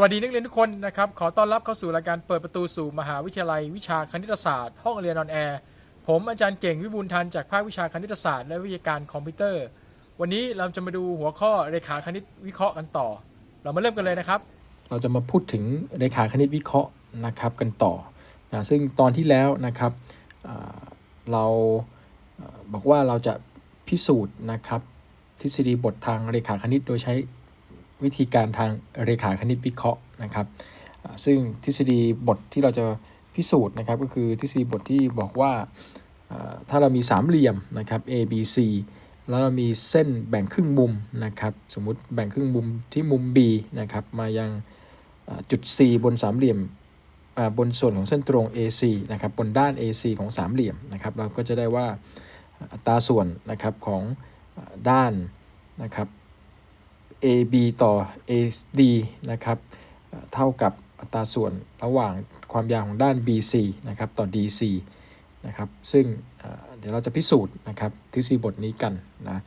สวัสดีนักเรียนทุกคนนะครับ ขอต้อนรับเข้าสู่รายการเปิดประตูสู่มหาวิทยาลัย วิชาคณิตศาสตร์ ห้องเรียนออนแอร์ผมอาจารย์เก่งวิบูลย์ทันจากภาควิชาคณิตศาสตร์ และวิทยาการคอมพิวเตอร์ วันนี้เราจะมาดูหัวข้อเรขาคณิตวิเคราะห์กันต่อ เรามาเริ่มกันเลยนะครับ เราจะมาพูดถึงเรขาคณิตวิเคราะห์นะครับกันต่อนะซึ่งตอนที่แล้วนะครับเราบอกว่าเราจะพิสูจน์นะครับทฤษฎีบททางเรขาคณิตโดยใช้ วิธีการทางเรขาคณิตวิเคราะห์นะครับ ซึ่งทฤษฎีบทที่เราจะพิสูจน์นะครับ ก็คือทฤษฎีบทที่บอกว่าถ้าเรามีสามเหลี่ยมนะครับ A B C แล้วเรามีเส้นแบ่งครึ่งมุมนะครับ สมมุติแบ่งครึ่งมุมที่มุม B นะครับมายังจุด C บนสามเหลี่ยมบนส่วนของเส้นตรง AC นะครับบนด้าน AC ของสามเหลี่ยมนะครับ เราก็จะได้ว่าอัตราส่วนนะครับของด้านนะครับ AB ต่อ AD นะครับเท่ากับอัตราส่วนระหว่างความยาวของด้าน BC นะครับต่อ DC นะครับซึ่งเดี๋ยวเราจะพิสูจน์นะครับทฤษฎีบทนี้กันนะ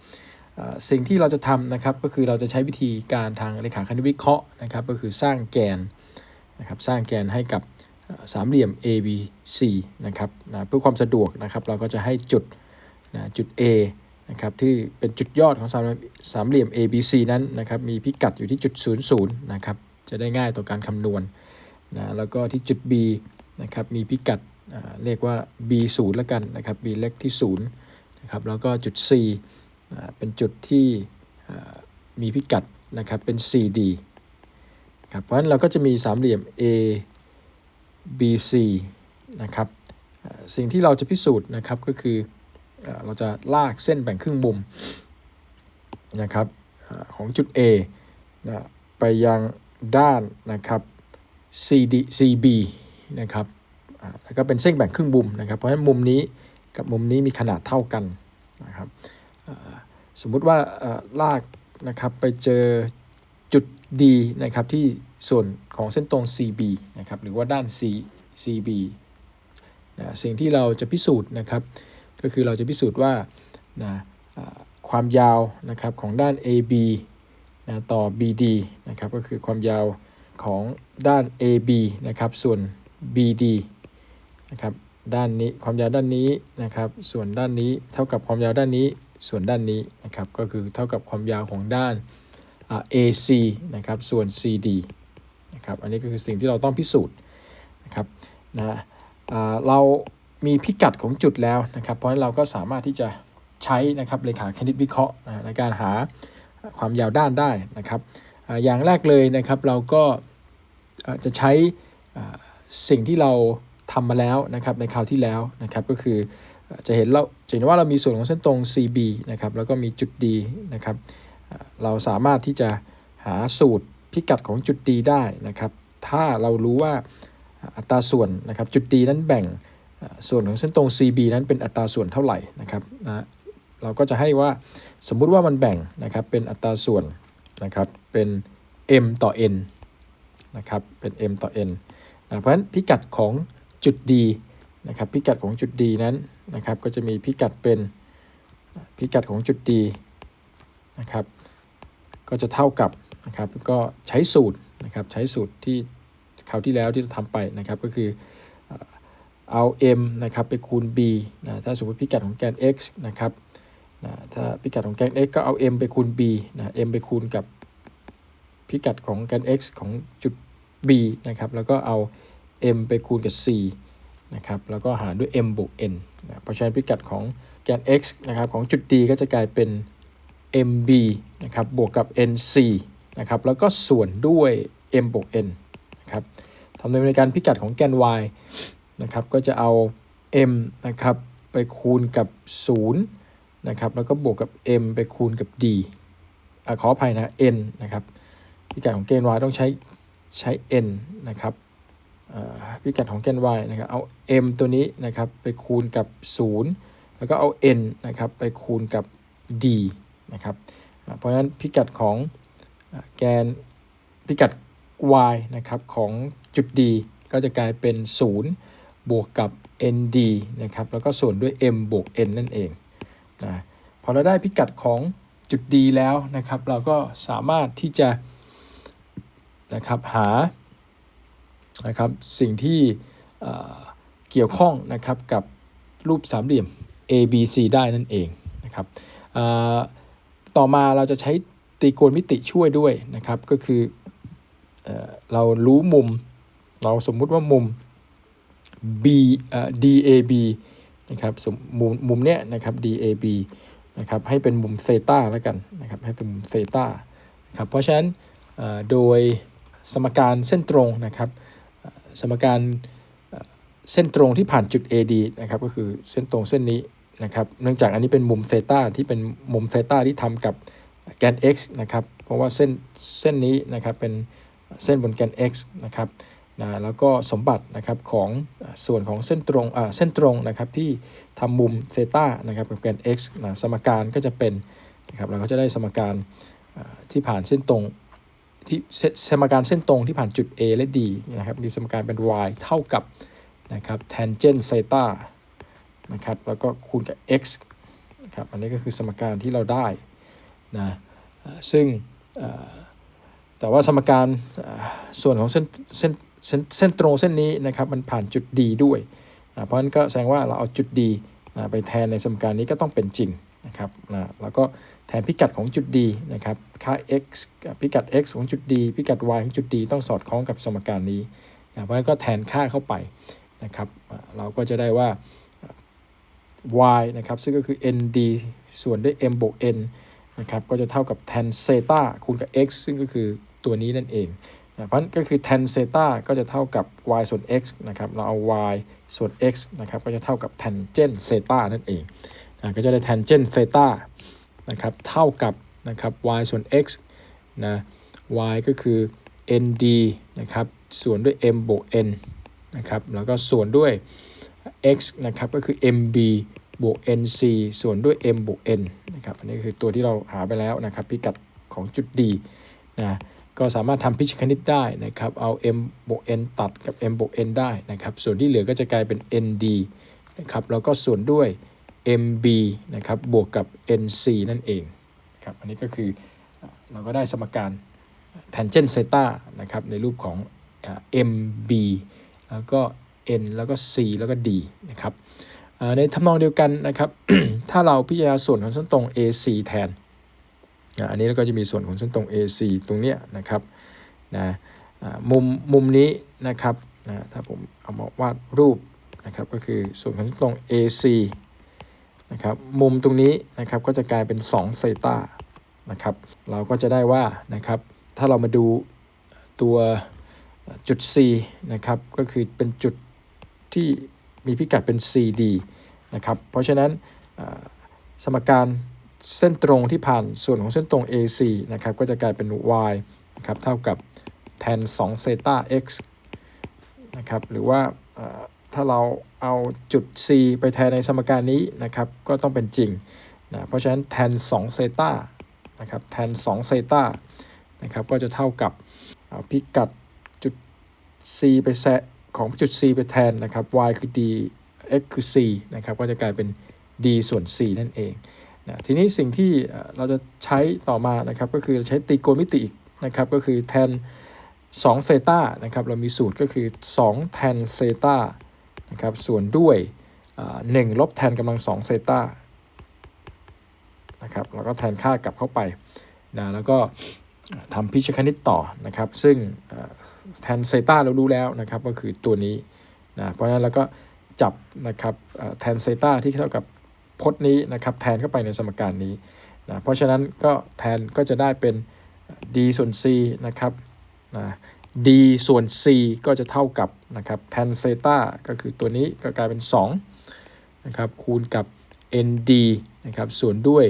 สิ่งที่เราจะทำนะครับก็คือเราจะใช้วิธีการทางเรขาคณิตวิเคราะห์นะครับก็คือสร้างแกนนะครับสร้างแกนให้กับสามเหลี่ยม ABC นะครับนะเพื่อความสะดวกนะครับเราก็จะให้จุดนะจุด A นะครับที่เป็นจุดยอดของสามสามเหลี่ยม ABC นั้นนะครับมีพิกัดอยู่ที่จุด00นะครับจะได้ง่ายต่อการคำนวณนะแล้วก็ที่จุด B นะครับมีพิกัดเรียกว่า B0 แล้วกันนะครับ B เล็กที่0นะครับแล้วก็จุด C เป็นจุดที่มีพิกัดนะครับเป็น CD ครับเพราะฉะนั้นเราก็จะมีสามเหลี่ยม A B C นะครับสิ่งที่เราจะพิสูจน์นะครับก็คือ เราจะลากเส้นแบ่งครึ่งมุมนะครับของจุด A นะไปยังด้านนะครับ CD CB นะครับแล้วก็เป็นเส้นแบ่งครึ่งมุมนะครับ เพราะฉะนั้นมุมนี้กับมุมนี้มีขนาดเท่ากันนะครับสมมุติว่าลากนะครับไปเจอจุด D นะครับที่ส่วนของเส้นตรง CB นะครับหรือว่าด้าน C CB นะสิ่งที่เราจะพิสูจน์นะครับ ก็คือเราจะพิสูจน์ว่านะความยาวนะครับของด้าน AB นะต่อ BD นะครับก็คือความยาวของด้าน AB นะครับส่วน BD นะครับด้านนี้ความยาวด้านนี้นะครับส่วนด้านนี้เท่ากับความยาวด้านนี้ส่วนด้านนี้นะครับก็คือเท่ากับความยาวของด้าน AC นะครับส่วน CD นะครับอันนี้ก็คือสิ่งที่เราต้องพิสูจน์นะครับนะเรา มีพิกัดของจุดแล้วนะครับ เพราะฉะนั้นเราก็สามารถที่จะใช้นะครับเลขาคณิตวิเคราะห์ในการหาความยาวด้านได้นะครับ อย่างแรกเลยนะครับเราก็จะใช้สิ่งที่เราทำมาแล้วนะครับในคราวที่แล้วนะครับก็คือจะเห็นเราจะเห็นว่าเรามีส่วนของเส้นตรง CB นะครับแล้วก็มีจุด D นะครับเราสามารถที่จะหาสูตรพิกัดของจุด D ได้นะครับ ถ้าเรารู้ว่าอัตราส่วนนะครับจุด D นั้นแบ่ง ส่วนของเส้นตรง CB นั้นเป็นอัตราส่วนเท่าไหร่นะครับนะเราก็จะให้ว่าสมมุติว่ามันแบ่งนะครับเป็นอัตราส่วนนะครับเป็น m ต่อ n นะครับเป็น m ต่อ n นะเพราะฉะนั้นพิกัดของจุด D นะครับพิกัดของจุด D นั้นนะครับก็จะมีพิกัดเป็นพิกัดของจุด D นะครับก็จะเท่ากับนะครับก็ใช้สูตรนะครับใช้สูตรที่คราวที่แล้วที่เราทำไปนะครับก็คือเอ่อ เอา m นะครับไปคูณ b นะถ้าสมมติพิกัดของแกน x นะครับนะถ้าพิกัดของแกน x ก็เอา m ไปคูณ b นะ m ไปคูณกับพิกัดของแกน x ของจุด b นะครับแล้วก็เอา m ไปคูณกับ c นะครับแล้วก็หารด้วย m บวก n นะเพราะฉะนั้นพิกัดของแกน x นะครับของจุด D ก็จะกลายเป็น mb นะครับบวกกับ nc นะครับแล้วก็ส่วนด้วย m บวก n นะครับทำในการพิกัดของแกน y นะครับก็จะเอา m นะครับไปคูณกับ 0 นะครับแล้วก็บวกกับ m ไปคูณกับ d อขออภัยนะ n นะครับพิกัดของแกน y ต้องใช้ใช้ n นะครับพิกัดของแกน y นะครับเอา m ตัวนี้นะครับไปคูณกับ 0 แล้วก็เอา n นะครับไปคูณกับ d นะครับเพราะฉะนั้นพิกัดของแกนพิกัด y นะครับของจุด d ก็จะกลายเป็น 0 บวกกับ nd นะครับ แล้วก็ส่วนด้วย m บวก n นั่นเองนะพอเราได้พิกัดของจุด d แล้วนะครับ เราก็สามารถที่จะนะครับหานะครับสิ่งที่เกี่ยวข้องนะครับกับรูปสามเหลี่ยม A B C ได้นั่นเองนะครับต่อมาเราจะใช้ตรีโกณมิติช่วยด้วยนะครับ ก็คือเอเรารู้มุม เราสมมุติว่ามุม B เอ่อ DAB นะครับสมมุมมุมเนี้ยนะครับ DAB นะครับให้เป็นมุมเซตาแล้วกันนะครับให้เป็นมุมเซตาครับเพราะฉะนั้นเอ่อโดยสมการเส้นตรงนะครับสมการเอ่อเส้นตรงที่ผ่านจุด AD นะครับก็คือเส้นตรงเส้นนี้นะครับเนื่องจากอันนี้เป็นมุมเซตาที่เป็นมุมเซตาที่ทำกับแกน x นะครับเพราะว่าเส้นเส้นนี้นะครับเป็นเส้นบนแกน x นะครับ นะแล้วก็สมบัตินะครับของส่วนของเส้นตรงเส้นตรงนะครับที่ทำมุมเซต้านะครับกับแกน x นะสมการก็จะเป็นนะครับเราก็จะได้สมการที่ผ่านเส้นตรงที่สมการเส้นตรงที่ผ่านจุด A และ D นะครับมีสมการเป็น y เท่ากับนะครับ tangent เซต้านะครับแล้วก็คูณกับ x นะครับอันนี้ก็คือสมการที่เราได้นะซึ่งแต่ว่าสมการส่วนของเส้นเส้น เส้นตรงเส้นนี้นะครับมันผ่านจุด D ด้วยนะเพราะฉะนั้นก็แสดงว่าเราเอาจุด D นะไปแทนในสมการนี้ก็ต้องเป็นจริงนะครับนะแล้วก็แทนพิกัดของจุด D นะครับค่า x พิกัด x ของจุด D พิกัด y ของจุด D ต้องสอดคล้องกับสมการนี้นะเพราะฉะนั้นก็แทนค่าเข้าไปนะครับเราก็จะได้ว่า y นะครับซึ่งก็คือ nd ส่วนด้วย m บวก n นะครับก็จะเท่ากับ tan เซตาคูณกับ x ซึ่งก็คือตัวนี้นั่นเอง นะเพราะฉะนั้นก็คือ tan เซตาก็จะเท่ากับ y ส่วน x นะครับ เราเอา y ส่วน x นะครับ ก็จะเท่ากับ tangent เซตานั่นเองนะก็จะได้ tangent เซตานะครับ เท่ากับนะครับ y ส่วน x นะ y ก็คือ nd นะครับ ส่วนด้วย m บวก n นะครับ แล้วก็ส่วนด้วย x นะครับ ก็คือ mb บวก nc ส่วนด้วย m บวก n นะครับ อันนี้คือตัวที่เราหาไปแล้วนะครับ พิกัดของจุด D นะ ก็สามารถทำพิชคณิตได้นะครับ เอา m บวก n ตัดกับ m บวก n ได้นะครับ ส่วนที่เหลือก็จะกลายเป็น nd นะครับ แล้วก็ส่วนด้วย mb นะครับ บวกกับ nc นั่นเองครับ อันนี้ก็คือเราก็ได้สมการ tangent theta นะครับ ในรูปของ mb แล้วก็ n แล้วก็ c แล้วก็ d นะครับในทำนองเดียวกันนะครับ ถ้าเราพิจารณาส่วนของเส้นตรง AC แทน อ่าอันนี้เราก็จะมีส่วนของเส้นตรง AC ตรงเนี้ยนะครับนะมุมมุมนี้นะครับนะถ้าผมเอามาวาดรูปนะครับก็คือส่วนของเส้นตรง AC นะครับมุมตรงนี้นะครับก็จะกลายเป็น2เซตานะครับเราก็จะได้ว่านะครับถ้าเรามาดูตัวจุด C นะครับก็คือเป็นจุดที่มีพิกัดเป็น CD นะครับเพราะฉะนั้นสมการ เส้นตรงที่ผ่านส่วนของเส้นตรง AC นะครับก็จะกลายเป็น y นะครับเท่ากับ tan 2 theta x นะครับหรือว่าถ้าเราเอาจุด C ไปแทนในสมการนี้นะครับก็ต้องเป็นจริงนะเพราะฉะนั้น tan 2 theta นะครับ tan 2 theta นะครับก็จะเท่ากับอ่าพิกัดจุด c ไปแซะของจุด c ไปแทนนะครับ y คือ d x คือ c นะครับก็จะกลายเป็น d ส่วน c นั่นเอง นะทีนี้สิ่งที่เราจะใช้ต่อมานะครับก็คือใช้ตรีโกณมิติอีกนะครับก็คือ tan 2เซตานะครับเรามีสูตรก็คือ2 tan เซตานะครับส่วนด้วยอ่า1ลบ tan กำลัง2เซตานะครับแล้วก็แทนค่ากลับเข้าไปนะแล้วก็ทำพิชคณิตต่อนะครับ ซึ่งแทนเซตาเรารู้แล้วนะครับก็คือตัวนี้นะเพราะฉะนั้นเราก็จับนะครับแทนเซตาที่เท่ากับ พจน์นี้นะครับแทนเข้าไปในสมการนี้นะเพราะฉะนั้นก็แทนก็จะได้เป็น d ส่วน c นะครับนะ d ส่วน c ก็จะเท่ากับนะครับแทนเซตาก็คือตัวนี้ก็กลายเป็น2นะครับคูณกับ nd นะครับส่วนด้วย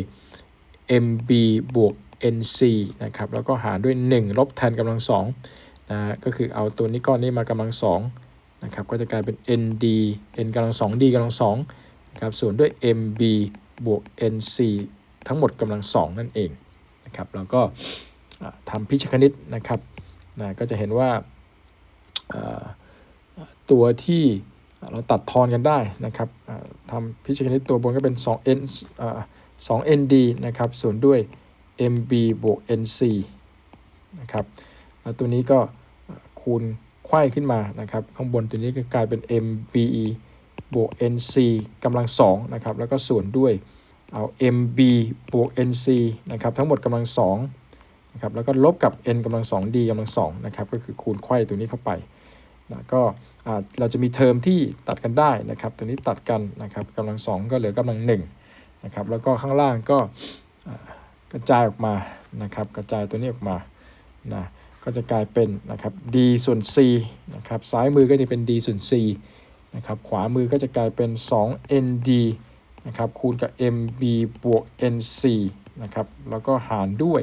mb บวก nc นะครับแล้วก็หารด้วย 1 ลบแทนกำลังสองนะก็คือเอาตัวนี้ก้อนนี้มากำลังสองนะครับก็จะกลายเป็น nd n กำลังสอง d กำลังสอง นะครับส่วนด้วย mb บวก nc ทั้งหมดกำลังสองนั่นเองนะครับแล้วก็ทำพิชคณิตนะครับนะก็จะเห็นว่าตัวที่เราตัดทอนกันได้นะครับทำพิชคณิตตัวบนก็เป็น 2n อ่า 2nd นะครับส่วนด้วย mb บวก nc นะครับแล้วตัวนี้ก็คูณไขว้ขึ้นมานะครับ ข้างบนตัวนี้ก็กลายเป็น MBE บวก NC กำลัง2นะครับแล้วก็ส่วนด้วยเอา MB บวก NC นะครับทั้งหมดกำลัง2นะครับแล้วก็ลบกับ N กำลัง 2D กำลัง2นะครับก็คือคูณไขว้ตัวนี้เข้าไปนะก็เราจะมีเทอมที่ตัดกันได้นะครับตัวนี้ตัดกันนะครับกำลัง 2 ก็เหลือกำลัง1นะครับแล้วก็ข้างล่างก็กระจายออกมานะครับกระจายตัวนี้ออกมานะก็จะกลายเป็นนะครับ d ส่วน c นะครับซ้ายมือก็จะเป็น d ส่วน c นะครับขวามือก็จะกลายเป็น 2nd นะครับคูณกับ mb บวก nc นะครับแล้วก็หารด้วย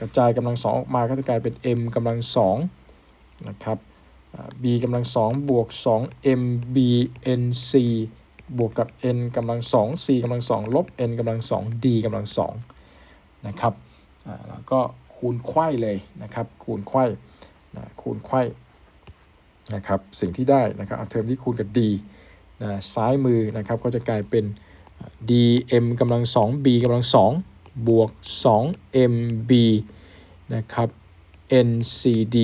กระจายกำลังสองออกมาก็จะกลายเป็น m กำลังสองนะครับ b กำลังสองบวก 2 mb nc บวกกับ n กำลังสอง c กำลังสองลบ n กำลังสอง d กำลังสองนะครับแล้วก็คูณไขว้เลยนะครับ คูณไขว้คูณไขว้ นะครับสิ่งที่ได้นะครับเอาเทอมที่คูณกับ d นะซ้ายมือนะครับก็จะกลายเป็น dm กำลัง 2b กำลัง 2 บวก 2mb นะครับ ncd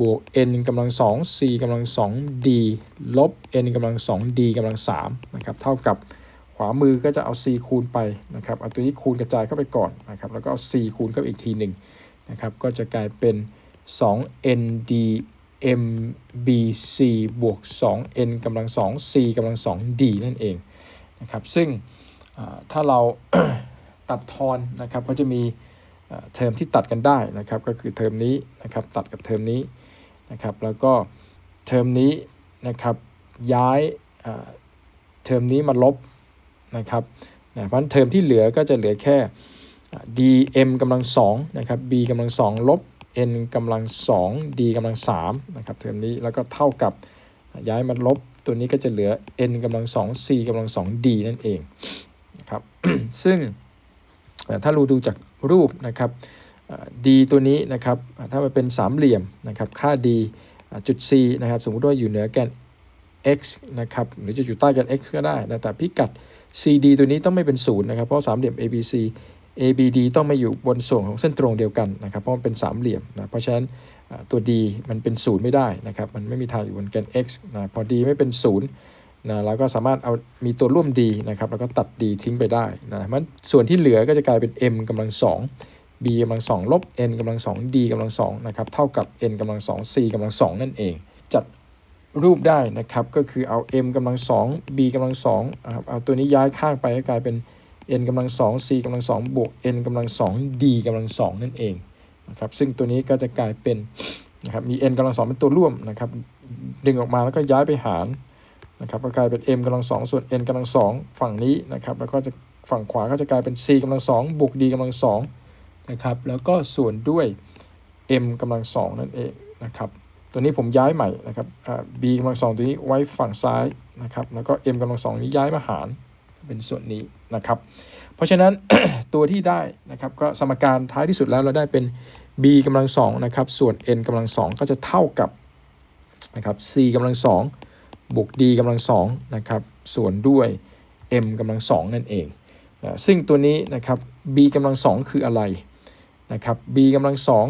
บวก n กำลัง 2 c กำลัง 2d ลบ n กำลัง 2d กำลัง3นะครับเท่ากับขวามือก็จะเอา c คูณไปนะครับเอาตัวนี้คูณกระจายเข้าไปก่อนนะครับแล้วก็เอา c คูณเข้าอีกทีหนึ่งนะครับก็จะกลายเป็น 2nd mbc บวก 2n กำลัง 2 c กำลัง 2d นั่นเองนะครับ ซึ่งถ้าเราตัดทอนนะครับก็จะมีเทอมที่ตัดกันได้นะครับ ก็คือเทอมนี้นะครับตัดกับเทอมนี้นะครับ แล้วก็เทอมนี้นะครับย้ายเทอมนี้มาลบนะครับนะเพราะเทอมที่เหลือก็จะเหลือแค่ dm กำลัง2นะครับ b กำลัง2ลบ n กำลัง2 d กำลัง3นะครับเทอมนี้แล้วก็เท่ากับย้ายมาลบตัวนี้ก็จะเหลือ n กำลัง2 c กำลัง2 d นั่นเองนะครับซึ่งถ้าเราดูจากรูปนะครับ d ตัวนี้นะครับถ้ามันเป็นสามเหลี่ยมนะครับค่า d จุด c นะครับสมมติว่าอยู่เหนือแกน x นะครับหรือจะอยู่ใต้แกน x ก็ได้นะแต่พิกัด cd ตัวนี้ต้องไม่เป็นศูนย์นะครับเพราะสามเหลี่ยม abc ABD ต้องมาอยู่บนส่วนของเส้นตรงเดียวกันนะครับ เพราะมันเป็นสามเหลี่ยมนะเพราะฉะนั้นตัว D มันเป็นศูนย์ไม่ได้นะครับ มันไม่มีทางอยู่บนแกน x นะพอ D ไม่เป็นศูนย์นะเราก็สามารถเอามีตัวร่วม D นะครับแล้วก็ตัด D ทิ้งไปได้นะมันส่วนที่เหลือก็จะกลายเป็น m กำลัง2 b กำลัง2ลบ n กำลัง2 d กำลัง2นะครับเท่ากับ n กำลัง2 c กำลัง2นั่นเอง จัดรูปได้นะครับก็คือเอา m กำลัง2 b กำลัง2นะครับเอาตัวนี้ย้ายข้างไปก็กลายเป็น n กำลัง2 c กำลัง2บวก n กำลัง2 d กำลัง2นั่นเองนะครับซึ่งตัวนี้ก็จะกลายเป็นนะครับมี n กำลัง2เป็นตัวร่วมนะครับดึงออกมาแล้วก็ย้ายไปหารนะครับก็กลายเป็น m กำลัง2ส่วน n กำลัง2ฝั่งนี้นะครับแล้วก็จะฝั่งขวาก็จะกลายเป็น c กำลัง2บวก d กำลัง2นะครับแล้วก็ส่วนด้วย m กำลัง2นั่นเองนะครับตัวนี้ผมย้ายใหม่นะครับ b กำลัง2ตัวนี้ไว้ฝั่งซ้ายนะครับแล้วก็ m กำลัง2นี้ย้ายมาหาร เป็นส่วนนี้นะครับ เพราะฉะนั้นตัวที่ได้นะครับก็สมการท้ายที่สุดแล้วเราได้เป็น b กำลังสองนะครับส่วน n กำลังสองก็จะเท่ากับนะครับ c กำลังสองบวก d กำลังสองนะครับส่วนด้วย m กำลังสองนั่นเองนะซึ่งตัวนี้นะครับ b กำลังสองคืออะไรนะครับ b กำลังสอง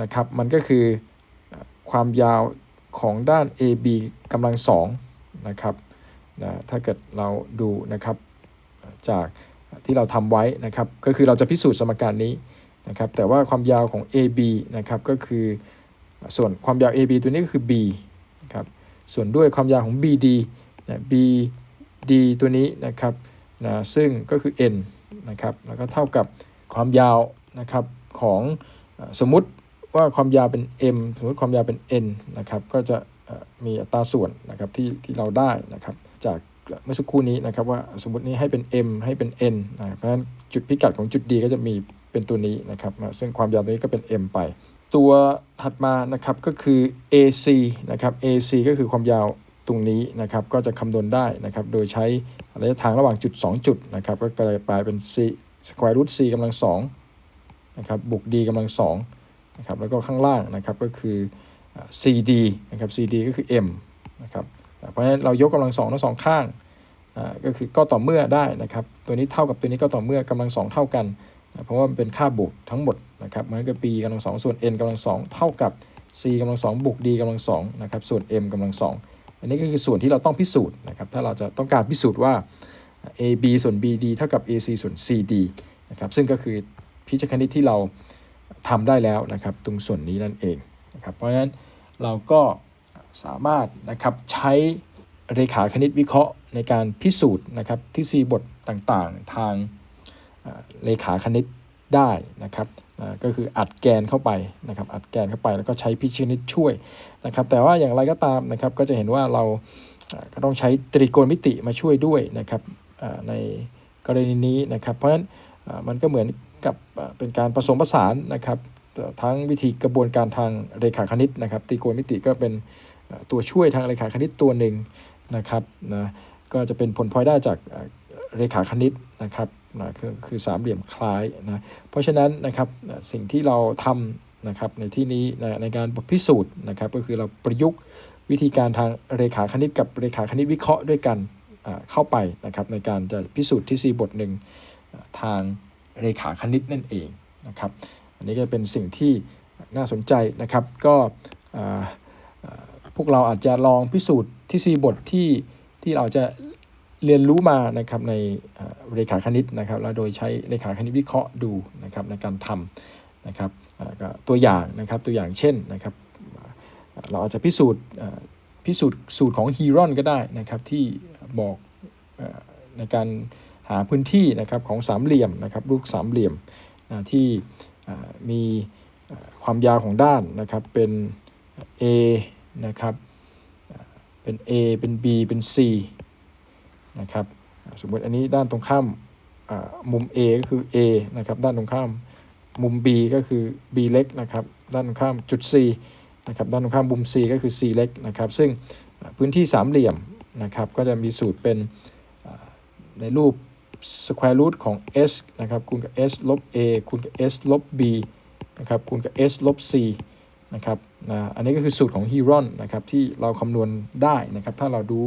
นะครับมันก็คือความยาวของด้าน ab กำลังสองนะครับ นะถ้าเกิดเราดูนะครับจากที่เราทำไว้นะครับ ก็คือเราจะพิสูจน์สมการนี้นะครับ แต่ว่าความยาวของ AB นะครับก็คือส่วนความยาว AB ตัวนี้ก็คือ B นะครับส่วนด้วยความยาวของ BD นะ BD ตัวนี้นะครับนะซึ่งก็คือ N นะครับแล้วก็เท่ากับความยาวนะครับของสมมุติว่าความยาวเป็น M สมมติความยาวเป็น N นะครับ ก็จะมีอัตราส่วนนะครับที่ที่เราได้นะครับ จากเมื่อสักครู่นี้นะครับว่าสมมตินี้ให้เป็น m ให้เป็น n นะเพราะฉะนั้นจุดพิกัดของจุด d ก็จะมีเป็นตัวนี้นะครับนะซึ่งความยาวตัวนี้ก็เป็น m ไป ตัวถัดมานะครับก็คือ ac นะครับ ac ก็คือความยาวตรงนี้นะครับก็จะคำนวณได้นะครับโดยใช้ระยะทางระหว่างจุด 2 จุดนะครับก็กลายไปเป็น c square root c กำลัง2นะครับบวก d กำลัง2นะครับแล้วก็ข้างล่างนะครับก็คือ cd นะครับ cd ก็คือ m นะครับ เพราะฉะนั้นเรายกกำลังสองทั้งสองข้างก็คือก็ต่อเมื่อได้นะครับ ตัวนี้เท่ากับตัวนี้ก็ต่อเมื่อกำลังสองเท่ากันนะเพราะว่ามันเป็นค่าบวกทั้งหมดนะครับมันก็ b กำลังสองส่วน n กำลังสองเท่ากับ c กำลังสองบวก d กำลังสองนะครับส่วน m กำลังสองอันนี้ก็คือส่วนที่เราต้องพิสูจน์นะครับถ้าเราจะต้องการพิสูจน์ว่า a b ส่วน b d เท่ากับ a c ส่วน c d นะครับซึ่งก็คือพิจคณิตที่เราทำได้แล้วนะครับ ตรงส่วนนี้นั่นเองนะครับเพราะฉะนั้นเราก็ สามารถนะครับใช้เรขาคณิตวิเคราะห์ในการพิสูจน์นะครับทฤษฎีบทต่างๆ ทางเรขาคณิตได้นะครับก็คืออัดแกนเข้าไปนะครับอัดแกนเข้าไปแล้วก็ใช้พิจคณิตช่วยนะครับแต่ว่าอย่างไรก็ตามนะครับก็จะเห็นว่าเราก็ต้องใช้ตรีโกณมิติมาช่วยด้วยนะครับในกรณีนี้นะครับ เพราะฉะนั้นมันก็เหมือนกับเป็นการผสมผสานนะครับทั้งวิธีกระบวนการทางเรขาคณิตนะครับตรีโกณมิติก็เป็น ตัวช่วยทางเรขาคณิตตัวหนึ่งนะครับนะก็จะเป็นผลพลอยได้จากเรขาคณิตนะครับนะคือคือสามเหลี่ยมคล้ายนะเพราะฉะนั้นนะครับสิ่งที่เราทำนะครับในที่นี้นะในการพิสูจน์นะครับก็คือเราประยุกต์วิธีการทางเรขาคณิตกับเรขาคณิตวิเคราะห์ด้วยกันเข้าไปนะครับในการจะพิสูจน์ทฤษฎีบทหนึ่งทางเรขาคณิตนั่นเองนะครับอันนี้ก็เป็นสิ่งที่น่าสนใจนะครับก็อ่า วกเราอาจจะลองพิสูจน์ทฤษฎีบทที่ที่เราจะเรียนรู้มานะครับในเรขาคณิตนะครับแล้วโดยใช้เรขาคณิตวิเคราะห์ดูนะครับในการทำนะครับตัวอย่างนะครับตัวอย่างเช่นนะครับเราอาจจะพิสูจน์พิสูจน์สูตรของฮีรอนก็ได้นะครับที่บอกอในการหาพื้นที่นะครับของสามเหลี่ยมนะครับลูกสามเหลี่ยมที่มีความยาวของด้านนะครับเป็น A นะครับ เป็น A เป็น B เป็น C นะครับ สมมติอันนี้ด้านตรงข้ามมุม A ก็คือ A นะครับ ด้านตรงข้ามมุม B ก็คือ B เล็กนะครับ ด้านตรงข้ามจุด C นะครับ ด้านตรงข้ามมุม C ก็คือ C เล็กนะครับ ซึ่งพื้นที่สามเหลี่ยมนะครับ ก็จะมีสูตรเป็นในรูป square root ของ s นะครับคูณกับ s ลบ a คูณกับ s ลบ b นะครับคูณกับ s ลบ c นะครับ นะอันนี้ก็คือสูตรของฮีรอนนะครับที่เราคำนวณได้นะครับถ้าเราดู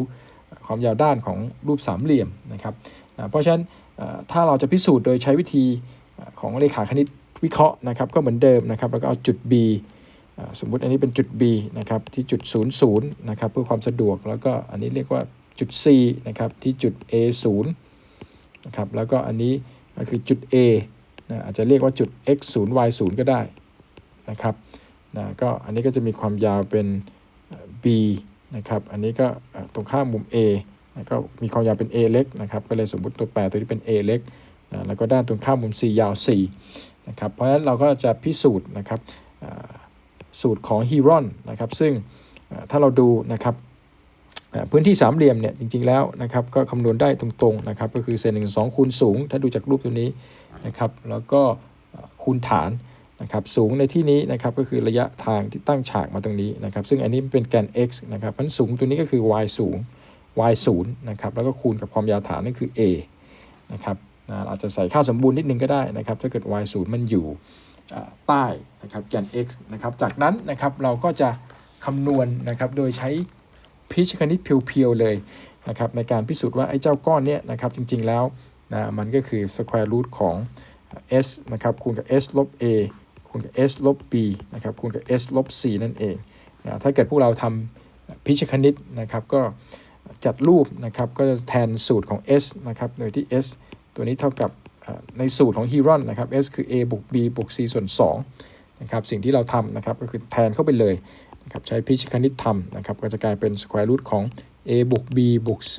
ความยาวด้านของรูปสามเหลี่ยมนะครับนะเพราะฉะนั้นถ้าเราจะพิสูจน์โดยใช้วิธีของเลขาคณิตวิเคราะห์นะครับก็เหมือนเดิมนะครับแล้วก็เอาจุด B สมมุติอันนี้เป็นจุด b นะครับที่จุด 0 0นะครับเพื่อความสะดวกแล้วก็อันนี้เรียกว่าจุด c นะครับที่จุด a 0 นะครับแล้วก็อันนี้ก็คือจุด A นะอาจจะเรียกว่าจุด x 0 y 0 ก็ได้นะครับ นะก็อันนี้ก็จะมีความยาวเป็น b นะครับอันนี้ก็ตรงข้ามมุม A นะก็มีความยาวเป็น a เล็กนะครับก็เลยสมมุติตัวแปรตัวนี้เป็น a เล็กนะแล้วก็ด้านตรงข้ามมุม c ยาว4นะครับเพราะฉะนั้นเราก็จะพิสูจน์นะครับสูตรของฮีรอนนะครับซึ่งถ้าเราดูนะครับพื้นที่สามเหลี่ยมเนี่ยจริงๆแล้วนะครับก็คำนวณได้ตรงๆนะครับก็คือเศษหนึ่งสองคูณสูง ถ้าดูจากรูปตัวนี้นะครับแล้วก็คูณฐาน นะครับสูงในที่นี้นะครับก็คือระยะทางที่ตั้งฉากมาตรงนี้นะครับซึ่งอันนี้เป็นแกน x นะครับเพราะฉะนั้นสูงตัวนี้ก็คือ y สูง y ศูนย์นะครับแล้วก็คูณกับความยาวฐานนั่นคือ a นะครับนะอาจจะใส่ค่าสมบูรณ์นิดนึงก็ได้นะครับถ้าเกิด y ศูนย์มันอยู่ใต้นะครับแกน x นะครับจากนั้นนะครับเราก็จะคำนวณนะครับโดยใช้พิชคณิตเพียวๆเลยนะครับในการพิสูจน์ว่าไอ้เจ้าก้อนเนี้ยนะครับจริงๆแล้วนะมันก็คือ square root ของ s นะครับคูณกับ s ลบ a คูณกับ s ลบ b นะครับคูณกับ s ลบ c นั่นเองนะถ้าเกิดพวกเราทำพิชคณิตนะครับก็จัดรูปนะครับก็จะแทนสูตรของ s นะครับโดยที่ s ตัวนี้เท่ากับในสูตรของฮีรอนนะครับ s คือ a บวก b บวก c ส่วน2นะครับสิ่งที่เราทำนะครับก็คือแทนเข้าไปเลยนะครับใช้พิชคณิตทำนะครับก็จะกลายเป็น square root ของ a บวก b บวก c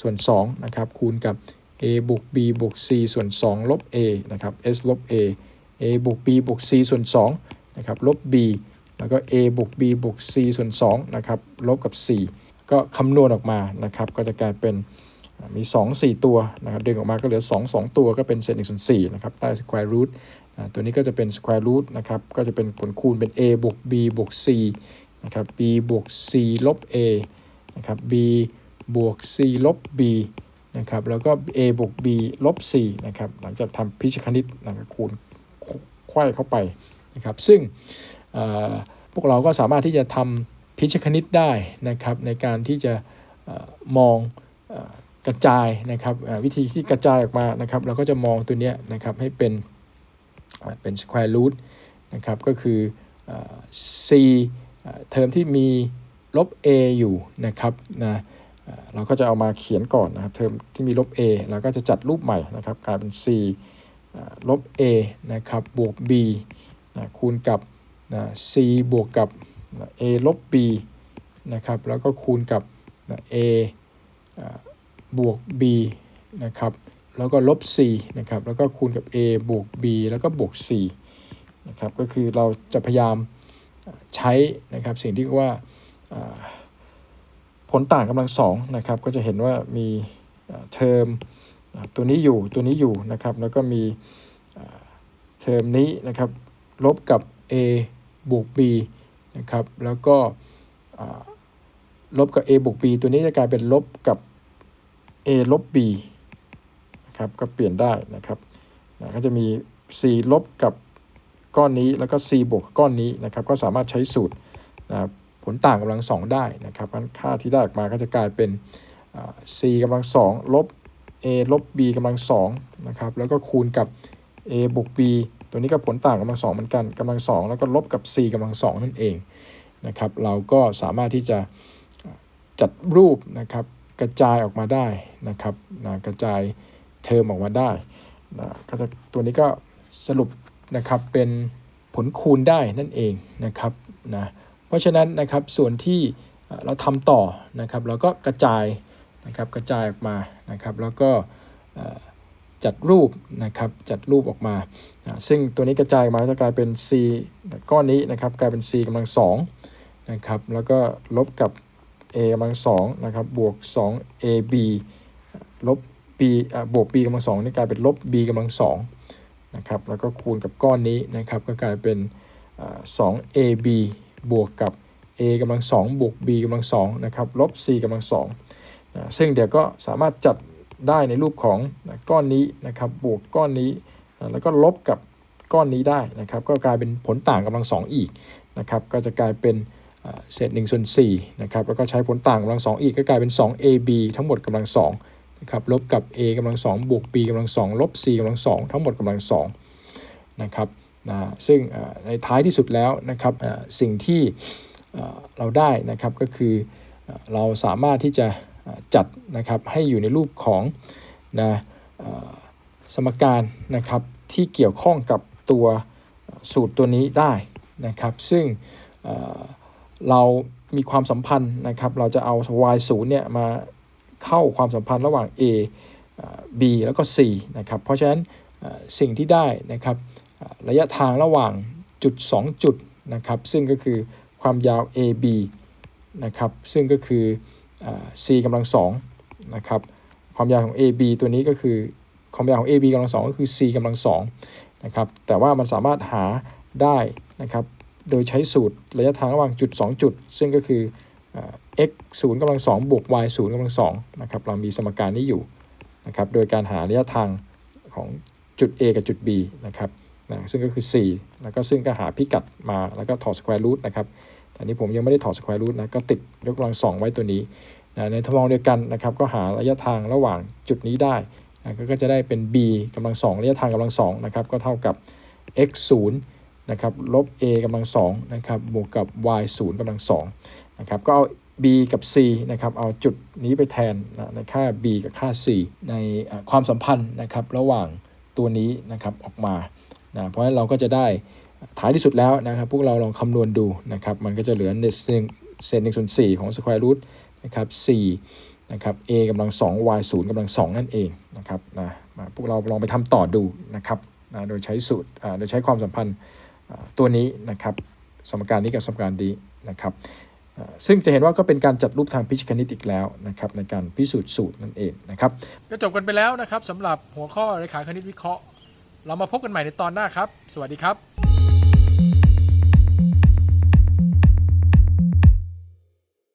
ส่วน2นะครับคูณกับ a บวก b บวก c ส่วน2ลบ a นะครับ s ลบ a a บวก b บวก c ส่วน2นะครับลบ b แล้วก็ a บวก b บวก c ส่วน2นะครับลบกับ c ก็คำนวณออกมานะครับก็จะกลายเป็นอ่ามี 2 4 ตัวนะครับดึงออกมาก็เหลือ 2 2 ตัวก็เป็นเศษ1ส่วน4นะครับใต้ square root ตัวนี้ก็จะเป็น square root นะครับก็จะเป็นผลคูณเป็น a บวก b บวก c นะครับ b บวก c ลบ a นะครับ b บวก c ลบ b นะครับแล้วก็ a บวก b ลบ c นะครับหลังจากทำพิชคณิตนะครับคูณ ไขว้เข้าไปนะครับซึ่งพวกเราก็สามารถที่จะทำพิชคณิตได้นะครับในการที่จะออมองออกระจายนะครับวิธีที่กระจายออกมานะครับเราก็จะมองตัวนี้นะครับให้เป็นเป็น square root นะครับก็คือ c เทอมที่มีลบ a อยู่นะครับนะเราก็จะเอามาเขียนก่อนนะครับเทอมที่มีลบ a แล้วก็จะจัดรูปใหม่นะครับกลายเป็น c ลบ a นะครับบวก b นะคูณกับนะ c บวกกับนะ a ลบ b นะครับแล้วก็คูณกับนะ a บวก b นะครับแล้วก็ลบ c นะครับแล้วก็คูณกับ a บวก b แล้วก็บวก c นะครับก็คือเราจะพยายามใช้นะครับสิ่งที่เรียกว่าผลต่างกำลังสองนะครับก็จะเห็นว่ามีเทอม ตัวนี้อยู่ตัวนี้อยู่นะครับแล้วก็มีเทอมนี้นะครับลบกับ a บวก b นะครับแล้วก็ลบกับ a บวก b ตัวนี้จะกลายเป็นลบกับ a ลบ b นะครับก็เปลี่ยนได้นะครับนะก็จะมี c ลบกับก้อนนี้แล้วก็ c บวกก้อนนี้นะครับก็สามารถใช้สูตรนะผลต่างกำลังสองได้นะครับค่าที่ได้ออกมาก็จะกลายเป็น c กำลังสองลบ a ลบ b กำลังสองนะครับ แล้วก็คูณกับ a บวก b ตัวนี้ก็ผลต่างกำลังสองเหมือนกันกำลังสองแล้วก็ลบกับ c กำลังสองนั่นเองนะครับ เราก็สามารถที่จะจัดรูปนะครับกระจายออกมาได้นะครับนะกระจายเทอมออกมาได้นะก็จะตัวนี้ก็สรุปนะครับเป็นผลคูณได้นั่นเองนะครับนะเพราะฉะนั้นนะครับส่วนที่เอ่อเราทำต่อนะครับเราก็กระจาย นะครับกระจายออกมานะครับแล้วก็จัดรูปนะครับจัดรูปออกมา ซึ่งตัวนี้กระจายออกมาจะกลายเป็น c ก้อนนี้นะครับกลายเป็น c กำลังสองนะครับแล้วก็ลบกับ a กำลังสองนะครับบวก 2 ab ลบ b บวก b กำลังสองนี่กลายเป็นลบ b กำลังสองนะครับแล้วก็คูณกับก้อนนี้นะครับก็กลายเป็นอ่า 2ab บวกกับ a กำลังสองบวก b กำลังสองนะครับลบ c กำลังสอง นะซึ่งเดี๋ยวก็สามารถจัดได้ในรูปของนะก้อนนี้นะครับบวกก้อนนี้นะแล้วก็ลบกับก้อนนี้ได้นะครับ ก็กลายเป็นผลต่างกำลังสองอีกนะครับ ก็จะกลายเป็นเศษ1ส่วน4นะครับ แล้วก็ใช้ผลต่างกำลัง 2 อีก ก็กลายเป็น 2ab ทั้งหมดกำลัง2นะครับ ลบกับ a กำลัง2บวก b กำลัง2ลบ c กำลัง2ทั้งหมดกำลัง2นะครับนะซึ่งในท้ายที่สุดแล้วนะครับสิ่งที่เราได้นะครับก็คือเราสามารถที่จะ จัดนะครับให้อยู่ในรูปของนะสมการนะครับที่เกี่ยวข้องกับตัวสูตรตัวนี้ได้นะครับซึ่งเรามีความสัมพันธ์นะครับเราจะเอา y 0เนี่ยมาเข้าความสัมพันธ์ระหว่าง a b แล้วก็ c นะครับเพราะฉะนั้นสิ่งที่ได้นะครับระยะทางระหว่างจุด 2 จุดนะครับซึ่งก็คือความยาว ab นะครับซึ่งก็คือ c กำลังสองนะครับความยาวของ ab ตัวนี้ก็คือความยาวของ ab กำลังสองก็คือ c กำลังสองนะครับแต่ว่ามันสามารถหาได้นะครับโดยใช้สูตรระยะทางระหว่างจุด 2 จุด ซึ่งก็คือ x 0กำลัง2บวก y 0กำลัง2นะครับเรามีสมการนี้อยู่นะครับโดยการหาระยะทางของจุด a กับจุด b นะครับนะซึ่งก็คือ 4 แล้วก็ซึ่งก็หาพิกัดมาแล้วก็ถอดสแควร์รูทนะครับแต่นี้ผมยังไม่ได้ถอดสแควร์รูทนะก็ติดยกกำลัง2ไว้ตัวนี้ นะในทำนองเดียวกันนะครับก็หาระยะทางระหว่างจุดนี้ได้นะก็ก็จะได้เป็น b กำลัง2ระยะทางกำลัง2นะครับก็เท่ากับ x 0นะครับลบ a กำลัง2นะครับบวกกับ y 0กำลัง2นะครับก็เอา b กับ c นะครับเอาจุดนี้ไปแทนนะในค่า b กับค่า c ในความสัมพันธ์นะครับระหว่างตัวนี้นะครับออกมานะเพราะฉะนั้นเราก็จะได้ท้ายที่สุดแล้วนะครับพวกเราลองคำนวณดูนะครับมันก็จะเหลือเศษเศษหนึ่งส่วนสี่ของ square root นะครับ4นะครับ a กำลัง2 y 0กำลัง2นั่นเองนะครับนะมาพวกเราลองไปทำต่อดูนะครับนะโดยใช้สูตรอ่าโดยใช้ความสัมพันธ์ตัวนี้นะครับสมการนี้กับสมการนี้นะครับซึ่งจะเห็นว่าก็เป็นการจัดรูปทางพิชคณิตอีกแล้วนะครับในการพิสูจน์สูตรนั่นเองนะครับก็จบกันไปแล้วนะครับสำหรับหัวข้อเรขาคณิตวิเคราะห์ เรามาพบกันใหม่ในตอนหน้าครับ สวัสดีครับ